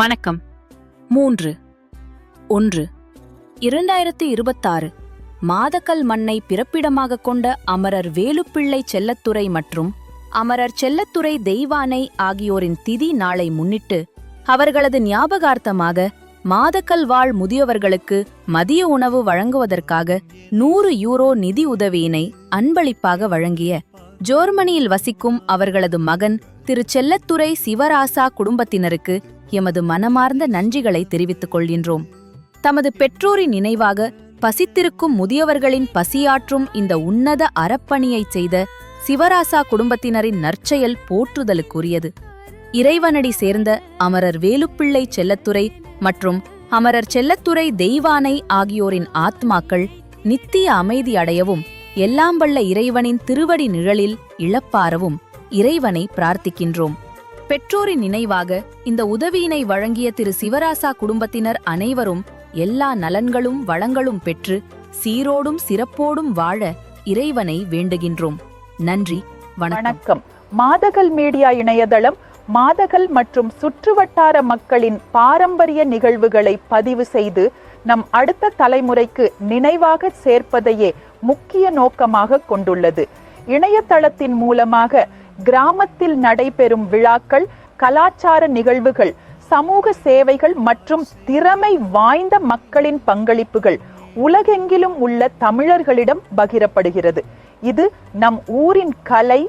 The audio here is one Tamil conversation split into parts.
வணக்கம். மூன்று. ஒன்று. இரண்டாயிரத்தி இருபத்தாறு மாதக்கல் மண்ணை பிறப்பிடமாக கொண்ட அமரர் வேலுப்பிள்ளை செல்லத்துறை மற்றும் அமரர் செல்லத்துறை தெய்வானை ஆகியோரின் திதி நாளை முன்னிட்டு அவர்களது ஞாபகார்த்தமாக மாதக்கல் வாழ் முதியவர்களுக்கு மதிய உணவு வழங்குவதற்காக நூறு யூரோ நிதி உதவியினை அன்பளிப்பாக வழங்கிய ஜோர்மனியில் வசிக்கும் அவர்களது மகன் திரு செல்லத்துறை சிவராசா குடும்பத்தினருக்கு எமது மனமார்ந்த நன்றிகளை தெரிவித்துக் கொள்கின்றோம். தமது பெற்றோரின் நினைவாக பசித்திருக்கும் முதியவர்களின் பசியாற்றும் இந்த உன்னத அறப்பணியைச் செய்த சிவராசா குடும்பத்தினரின் நற்செயல் போற்றுதலுக்குரியது. இறைவனடி சேர்ந்த அமரர் வேலுப்பிள்ளை செல்லத்துறை மற்றும் அமரர் செல்லத்துறை தெய்வானை ஆகியோரின் ஆத்மாக்கள் நித்திய அமைதி அடையவும் எல்லாம் வல்ல இறைவனின் திருவடி நிழலில் இழப்பாரவும் இறைவனை பிரார்த்திக்கின்றோம். பெற்றோரின் நினைவாக இந்த உதவியினை வழங்கிய திரு சிவராசா குடும்பத்தினர் அனைவரும் எல்லா நலன்களும் வளங்களும் பெற்று சீரோடும் சிறப்போடும் வாழ இறைவனை வேண்டுகின்றோம். நன்றி வணக்கம். மாதகல் மீடியா இணையதளம் மாதகல் மற்றும் சுற்றுவட்டார மக்களின் பாரம்பரிய நிகழ்வுகளை பதிவு செய்து நம் அடுத்த தலைமுறைக்கு நினைவாக சேர்ப்பதையே முக்கிய நோக்கமாக கொண்டுள்ளது. இணையதளத்தின் மூலமாக கிராமத்தில் நடைபெறும் விழாக்கள் கலாச்சார நிகழ்வுகள் சமூக சேவைகள் மற்றும் திறமை வாய்ந்த மக்களின் பங்களிப்புகள் உலகெங்கிலும் உள்ள தமிழர்களிடம் பகிரப்படுகிறது. இது நம் ஊரின் கலை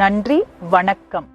நன்றி வணக்கம்.